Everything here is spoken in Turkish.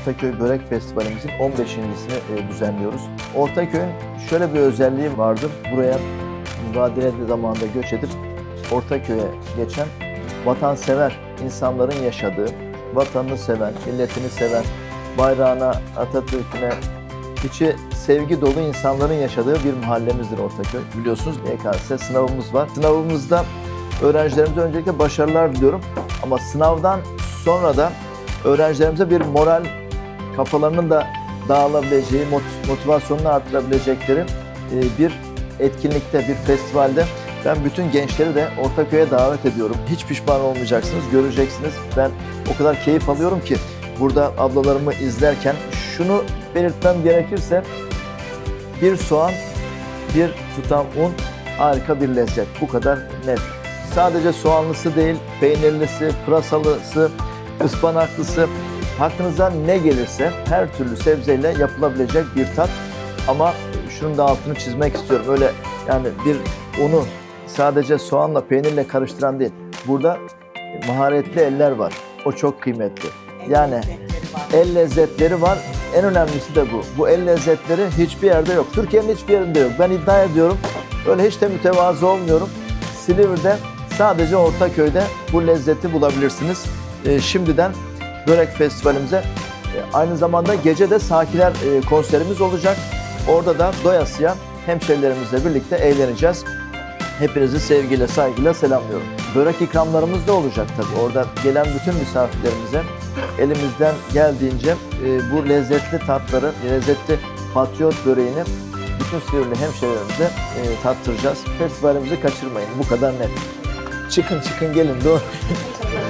Ortaköy Börek Festivalimizin 15.sini e, düzenliyoruz. Ortaköy'ün şöyle bir özelliği vardır. Buraya mübadele zamanında göç edip Ortaköy'e geçen vatansever insanların yaşadığı, vatanını seven, milletini seven, bayrağına, Atatürk'üne içi sevgi dolu insanların yaşadığı bir mahallemizdir Ortaköy. Biliyorsunuz YKS sınavımız var. Sınavımızda öğrencilerimize öncelikle başarılar diliyorum. Ama sınavdan sonra da öğrencilerimize bir moral kafalarının da dağılabileceği, mot- motivasyonunu artırabilecekleri e, bir etkinlikte, bir festivalde ben bütün gençleri de Ortaköy'e davet ediyorum. Hiç pişman olmayacaksınız, göreceksiniz. Ben o kadar keyif alıyorum ki burada ablalarımı izlerken şunu belirtmem gerekirse bir soğan, bir tutam un harika bir lezzet. Bu kadar net. Sadece soğanlısı değil, peynirlisi, pırasalısı, ıspanaklısı, aklınıza ne gelirse her türlü sebzeyle yapılabilecek bir tat. Ama şunun da altını çizmek istiyorum. Öyle yani bir unu sadece soğanla peynirle karıştıran değil. Burada maharetli eller var. O çok kıymetli. Yani el lezzetleri var. En önemlisi de bu. Bu el lezzetleri hiçbir yerde yok. Türkiye'nin hiçbir yerinde yok. Ben iddia ediyorum. Öyle hiç de mütevazı olmuyorum. Silivri'de sadece Ortaköy'de bu lezzeti bulabilirsiniz. Ee, şimdiden Börek Festivalimize e, aynı zamanda gece de Sakiler e, konserimiz olacak. Orada da doyasıya hemşerilerimizle birlikte eğleneceğiz. Hepinizi sevgiyle, saygıyla selamlıyorum. Börek ikramlarımız da olacak tabii. Orada gelen bütün misafirlerimize elimizden geldiğince e, bu lezzetli tatları, lezzetli patriot böreğini bütün Silivri hemşehrilerimize e, tattıracağız. Festivalimizi kaçırmayın. Bu kadar net. Çıkın çıkın gelin doğru.